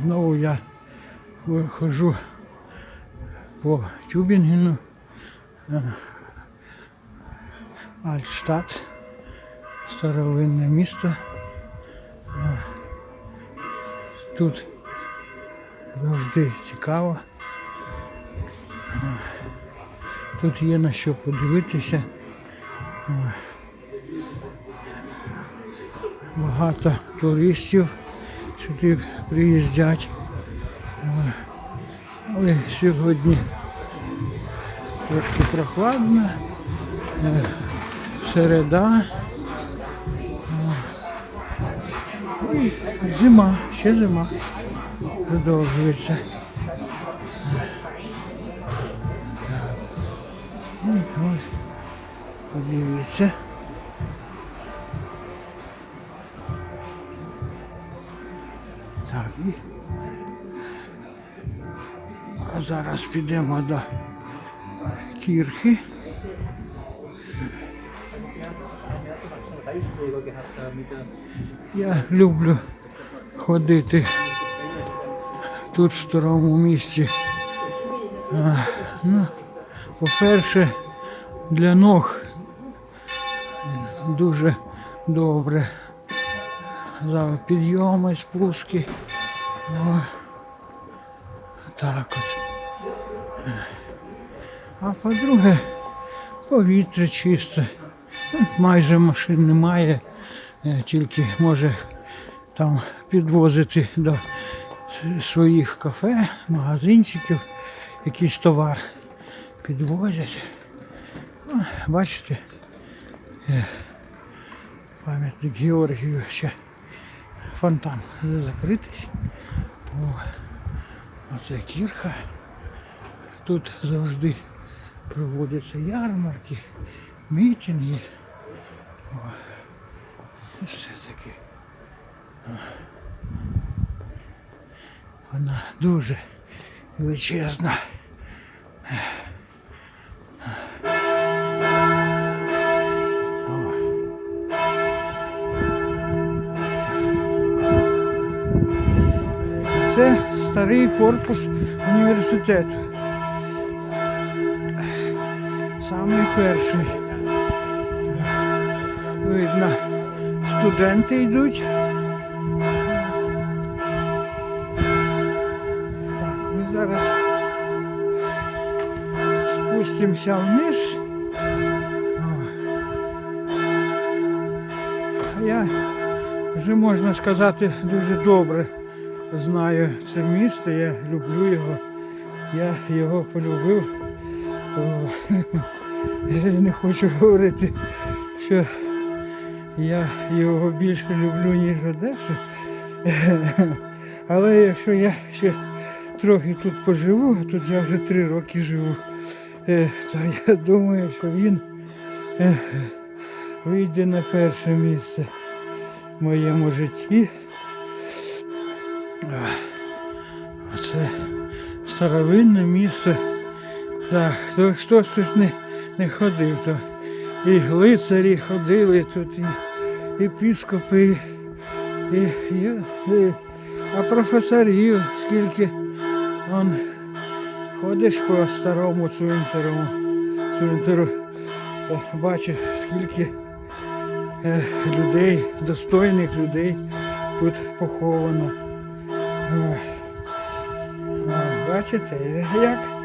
Знову я хожу по Тюбінгену. Е, Альтштадт, старовинне місто. Е, Тут завжди цікаво. Е, Тут є на що подивитися. Багато туристів сюди приїздять. Але сьогодні трошки прохладно. Середа. Е, І зима, ще зима продовжується. Ну, ось, подивіться. Зараз підемо до кірхи. Я люблю ходити тут в старому місті. Ну, по-перше, для ног дуже добре. За підйоми, спуски. О, так от. А по-друге, повітря чисте. Майже машин немає, е, тільки може там підвозити до своїх кафе, магазинчиків, якийсь товар підвозять. Ну, Бачите, е, пам'ятник Георгію ще фонтан закритий. О, оце кірха. Тут завжди проводяться ярмарки, мітинги. Все таке. О. Вона дуже величезна. Це старий корпус університету. Самий перший. Видно, студенти йдуть. Так, ми зараз спустимося вниз. Я вже можна сказати дуже добре знаю це місто, я люблю його. Я його полюбив. Не хочу говорити, що я його більше люблю, ніж Одесу. Але якщо я ще трохи тут поживу, тут я вже три роки живу, е, то я думаю, що він е, вийде на перше місце в моєму житті. Оце старовинне місце. Так, хто, хто ж тут не, не ходив, то і лицарі ходили тут, і епіскопи, і, і, і, а професорів, скільки он ходиш по старому цвинтару, цвинтару, бачиш, скільки е, людей, достойних людей тут поховано. Ой, Бачите, як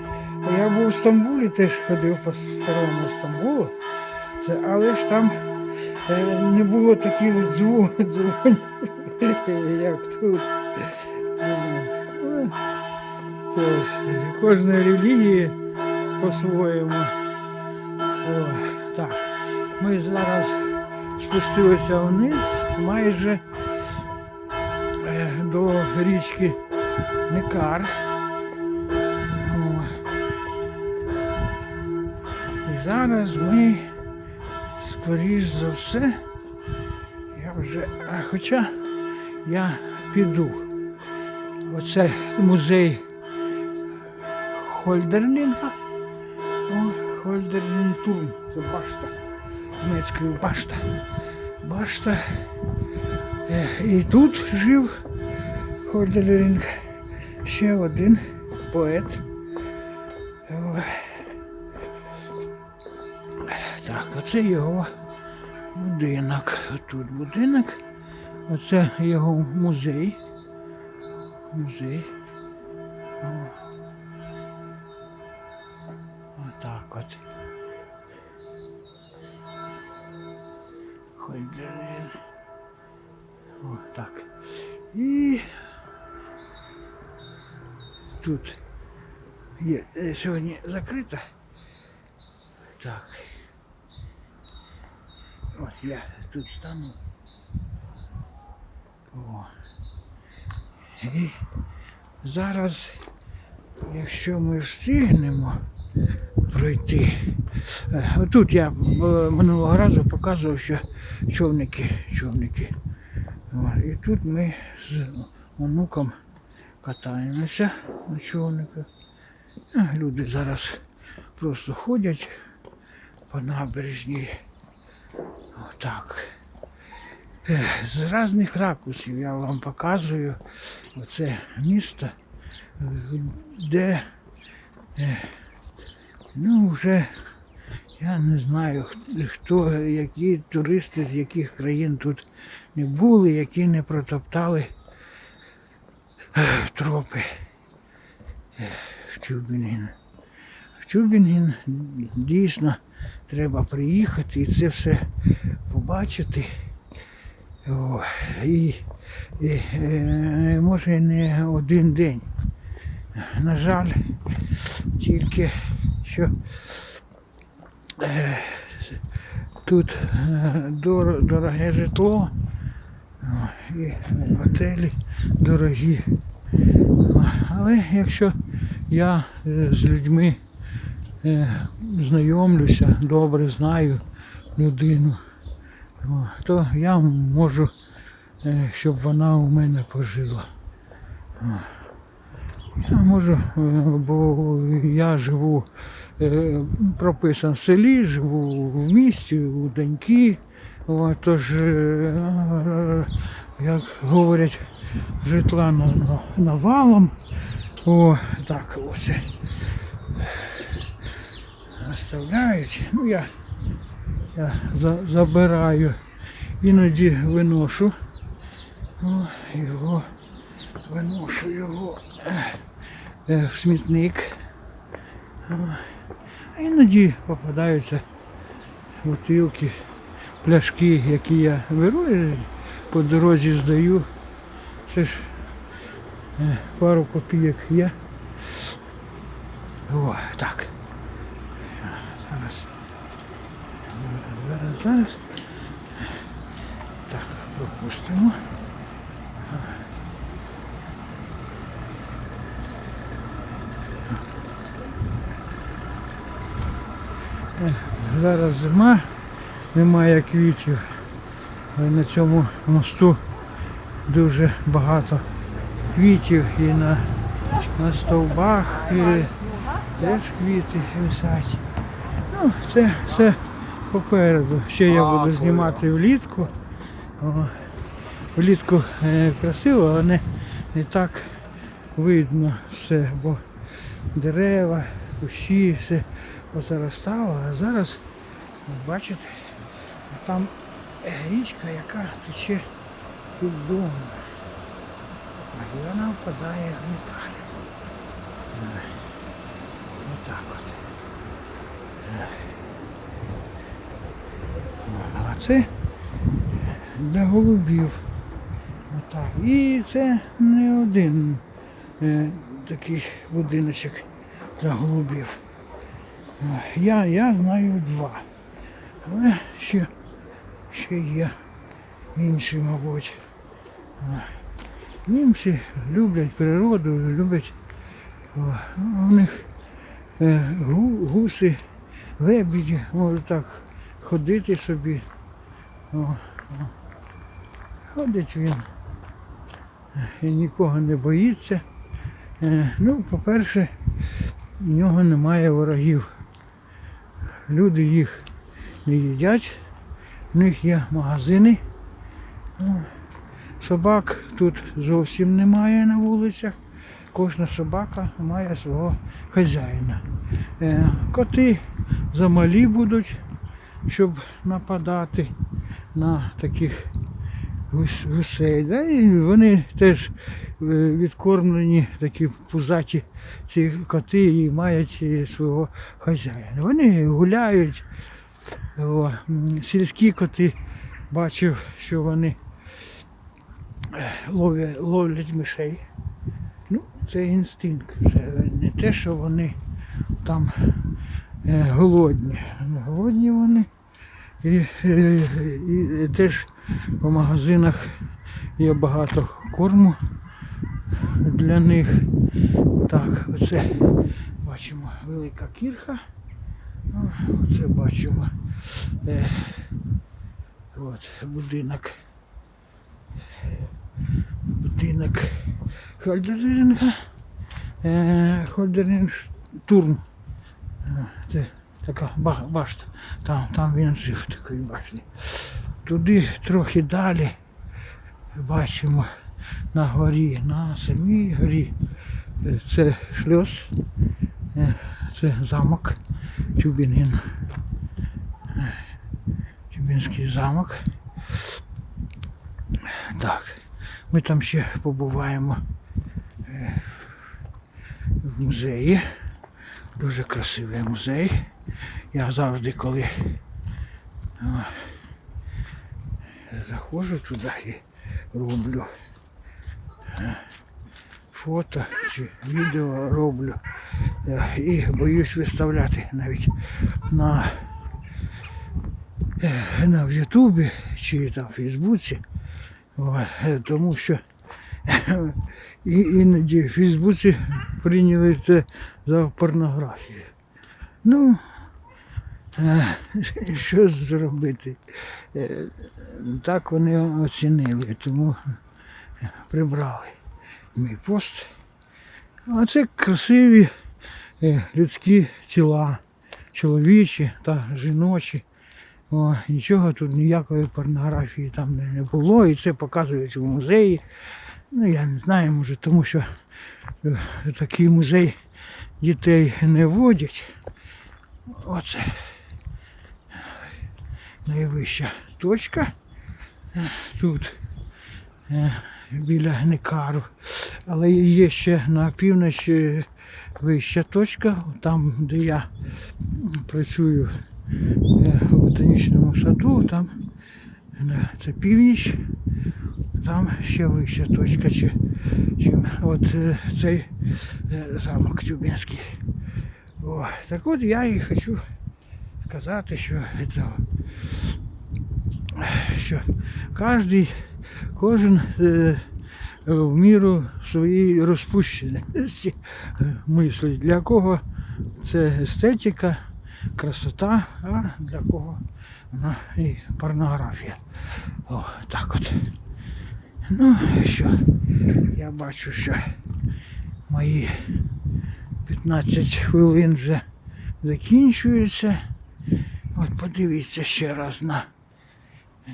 я був в Стамбулі, теж ходив по старому Стамбулу, це, але ж там е, не було таких дзвон, дзвонів, як тут. Ну, Теж кожної релігії по-своєму. Так, ми зараз спустилися вниз майже е, до річки Некар. Зараз ми, скоріш за все, я вже, хоча я піду. Оце музей Хольдерлінга. О, Хольдерлінтурм. Це башта. Німецькою башта. Башта. Е, І тут жив Хольдерлінг. Ще один поет. Оце його будинок. Тут будинок. Оце його музей. Музей. Отак от. О, так. І тут є е, сьогодні закрита. Так. Я тут стану. О. І зараз, якщо ми встигнемо пройти. Е, Отут я е, минулого разу показував, що човники, човники. О, І тут ми з онуком катаємося на човниках. Е, Люди зараз просто ходять по набережній. Отак. Е, З різних ракурсів я вам показую оце місто, де ну вже я не знаю, хто, які туристи з яких країн тут не були, які не протоптали тропи в Тюбінгін. В Тюбінгін дійсно треба приїхати і це все побачити. О, і, і е, може не один день. На жаль, тільки що е, тут е, дор, дороге житло і готелі дорогі. Але якщо я з людьми знайомлюся, добре знаю людину, то я можу, е, щоб вона у мене пожила. Я можу, е, бо я живу, е, прописан в селі, живу в місті, у доньки. Тож, е, е, як говорять, житла на- на- навалом. О, так ось. Оставляють. Ну, я, я за, забираю, іноді виношу. О, його, виношу його е, е, в смітник. О, А іноді попадаються бутилки, пляшки, які я беру і по дорозі здаю. Це ж е, пару копійок є. О, так. Зараз. Зараз, зараз, зараз. Так, пропустимо. Зараз зима, немає квітів. На цьому мосту дуже багато квітів і на, на стовбах і теж квіти висять. Ну, це все попереду. Ще я буду знімати влітку. Влітку е, красиво, але не, не так видно все, бо дерева, кущі, все позаростало, а зараз, бачите, там е, річка, яка тече під домом. А вона впадає в Мікаль. Отак от. А це для голубів. Отак. І це не один е, такий будиночок для голубів. Я, я знаю два. Але ще, ще є інші, мабуть. Німці люблять природу, люблять. У них е, гу- гуси, лебіді можуть так ходити собі. О, о. Ходить він. І нікого не боїться. Е, Ну, по-перше, в нього немає ворогів. Люди їх не їдять, в них є магазини. Собак тут зовсім немає на вулицях. Кожна собака має свого хазяїна. Е, Коти замалі будуть, щоб нападати на таких гус- гусей. Да? І вони теж е, відкормлені, такі пузаті ці коти і мають е, свого хазяїна. Вони гуляють. О, сільські коти бачив, що вони е, ловлять, ловлять мишей. Ну, це інстинкт. Це не те, що вони там голодні. Голодні вони. І, е, і теж в магазинах є багато корму для них. Так, оце бачимо велика кірха. Оце бачимо. Е, от, будинок. Будинок Хольдеринга. Е, Хольдеринг Турм. Це така ба- башта. Там, там він жив в такій башні. Туди трохи далі бачимо на горі, на самій горі. Це шльоз, е, це замок Тюбінін. Е, Тюбінський замок. Так, ми там ще побуваємо е, в музеї. Дуже красивий музей. Я завжди, коли о, заходжу туди і роблю фото чи відео роблю. І боюсь виставляти навіть на, е, на в Ютубі чи там в Фейсбуці. Е, Тому що і, іноді в Фейсбуці прийняли це за порнографію. Ну, е, що зробити? Е, Так вони оцінили, тому прибрали мій пост. А це красиві е, людські тіла, чоловічі та жіночі. О, нічого тут ніякої порнографії там не не було, і це показують в музеї. Ну, я не знаю, може, тому що е, такий музей дітей не водять. Оце найвища точка. Е, Тут е, біля Некару. Але є ще на півночі вища точка, там, де я працюю в ботанічному саду, там це північ, там ще вища точка, чи, чим от е, цей е, замок Тюбінський. О, так от я і хочу сказати, що, це, що кожен, кожен в міру своєї розпущеності мислить. Для кого це естетика, красота, а для кого вона і порнографія. О, так от. Ну, що, я бачу, що мої 15 хвилин вже закінчуються. От подивіться ще раз на.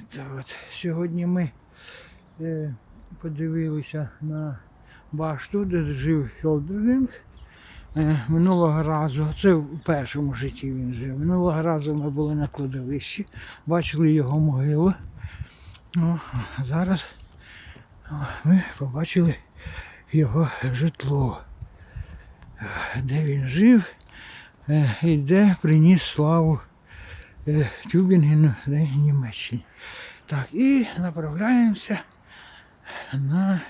Це от. Сьогодні ми е, подивилися на башту, де жив Хьолдеринг. Е, минулого разу, це в першому житті він жив. Минулого разу ми були на кладовищі, бачили його могилу. А зараз ми побачили його житло, е, де він жив е, і де приніс славу е, Тюбінгену, Німеччині. Так, і направляємося на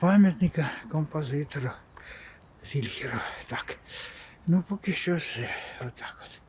пам'ятника композитору Зільхеру. Так. Ну поки що все. Отак от.